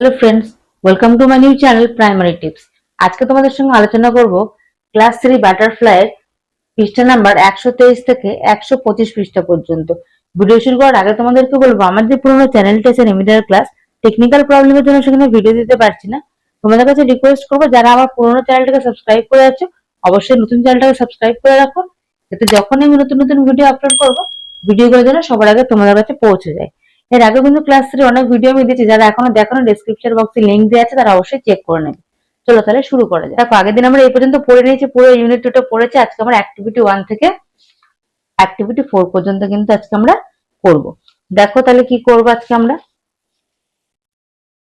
Hello friends welcome to my new channel primary tips আজকে তোমাদের সঙ্গে আলোচনা করব ক্লাস থ্রি বাটারফ্লাইয়ের পৃষ্ঠা নাম্বার একশো তেইশ থেকে একশো পঁচিশ পৃষ্ঠা পর্যন্ত। ভিডিও শুরু করার আগে তোমাদেরকে বলব, আমার যে পুরোনো চ্যানেলটা আছে রেমিডিয়াল ক্লাস টেকনিক্যাল প্রবলেমের জন্য সেখানে ভিডিও দিতে পারছি না। তোমাদের কাছে রিকোয়েস্ট করব, যারা আমার পুরোনো চ্যানেলটাকে সাবস্ক্রাইব করে আছো, অবশ্যই নতুন চ্যানেলটাকে সাবস্ক্রাইব করে রাখো। যাতে যখন আমি নতুন নতুন ভিডিও আপলোড করব ভিডিওগুলো যেন সবার আগে তোমাদের কাছে পৌঁছে যায়। এর আগে কিন্তু ক্লাস থ্রি অনেক ভিডিও আমি দিয়েছি, যারা এখনও দেখো ডেসক্রিপশন বক্সে লিঙ্ক দেওয়া আছে, তারা অবশ্যই চেক করে নেবে। চলো তাহলে শুরু করা যায় দেখো, আগের দিন আমরা এই পর্যন্ত পড়ে নিয়েছি, পুরো ইউনিট টুটা পড়েছি, আজকে আমরা অ্যাক্টিভিটি ওয়ান থেকে অ্যাক্টিভিটি ফোর পর্যন্ত কিন্তু আজকে আমরা করব দেখো তাহলে কি করব আজকে আমরা?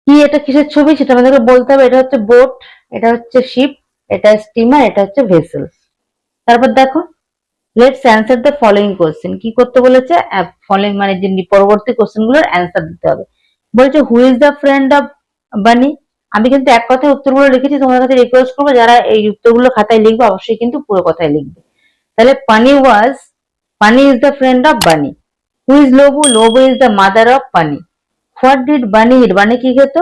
কি এটা কিসের ছবি? সেটা আমাদেরকে বলতে হবে, এটা হচ্ছে বোট এটা হচ্ছে শিপ এটা স্টিমার এটা হচ্ছে ভেসেলস তারপর দেখো let's answer the following question কি করতে বলেছে? ফলোইং মানে যে পরবর্তী কোশ্চেনগুলোর অ্যান্সার দিতে হবে। বলছে who is the friend of Bunny আমি কিন্তু এক কথায় উত্তরগুলো লিখেছি, তোমাদের কাছে রিকোয়েস্ট করব, যারা এই উত্তরগুলো খাতায় লিখবে, অবশ্যই কিন্তু পুরো কথায় লিখবে। তাহলে Pani was Pani is the friend of Bunny who is Lobu Lobu is the mother of Pani what did Bunny eat Bunny কি খেত?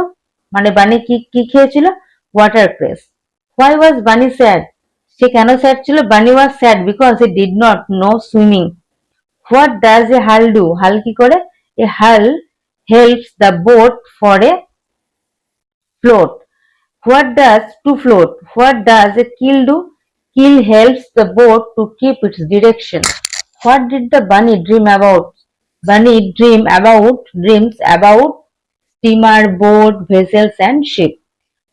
মানে বানি কি কি খেয়েছিল? Water cress why was Bunny sad সে কেন স্যাড ছিল Bunny was sad because he did not know swimming what does a hull do hull কি করে a hull helps the boat for a float. What does to float? What does a keel do? Keel helps the boat to keep its direction. What did the bunny dream about? Bunny dream about dreams about steamer, boat, vessels and ship.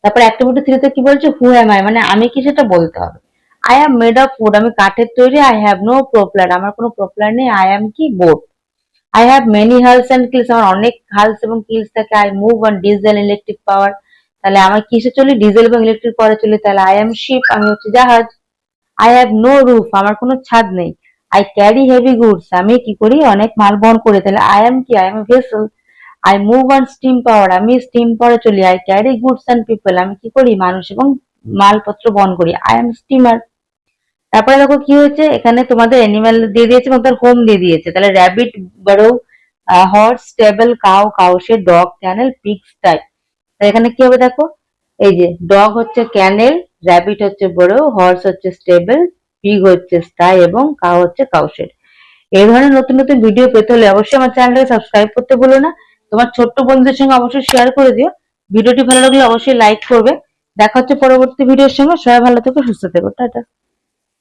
তারপর activity থ্রিতে কি বলছে who am I মানে আমি কি সেটা বলতে হবে I am made of wood আমি কাঠের তৈরি আই হ্যাভ নো প্রপলার আমার কোনো প্রপলার নেই আই অ্যাম কি? Boat I have many hulls and keels আমার অনেক হালস এবং কিলস থাকে। I move on diesel electric power তাহলে আমার কিসে চলি? ডিজেল এবং ইলেকট্রিক পাওয়ারে চলি। তাহলে আই এম শিপ আমি হচ্ছে জাহাজ। আই হ্যাভ নো রুফ আমার কোনো ছাদ নেই। আই ক্যারি হেভি গুডস আমি কি করি? অনেক মাল বহন করি। তাহলে আই এম কি? I am vessel I move on steam power আমি স্টিম পাওয়ারে চলি। I carry goods and people আমি কি করি? মানুষ এবং মালপত্র বহন করি। আই এম স্টিমার তারপরে দেখো কি হয়েছে? এখানে তোমাদের অ্যানিমাল দিয়ে দিয়েছে এবং তার হোম দিয়ে দিয়েছে। তাহলে র্যাবিট বড় হর্স টেবল কাউ কাউসে ডগ ক্যানেল পিগ টাইপ এখানে কি হবে দেখো? এই যে ডগ হচ্ছে ক্যানেল র্যাবিট হচ্ছে বড় হর্স হচ্ছে স্টেবল পিগ হচ্ছে স্টাই এবং কাউ হচ্ছে কাউশেড এই ধরনের নতুন নতুন ভিডিও পেতে হলে অবশ্যই আমার চ্যানেলটাকে সাবস্ক্রাইব করতে ভুলো না। তোমার ছোট্ট বন্ধুদের সঙ্গে অবশ্যই শেয়ার করে দিও। ভিডিওটি ভালো লাগলে অবশ্যই লাইক করবে। দেখা হচ্ছে পরবর্তী ভিডিওর সঙ্গে। সবাই ভালো থেকো, সুস্থ থেকো। টাটা।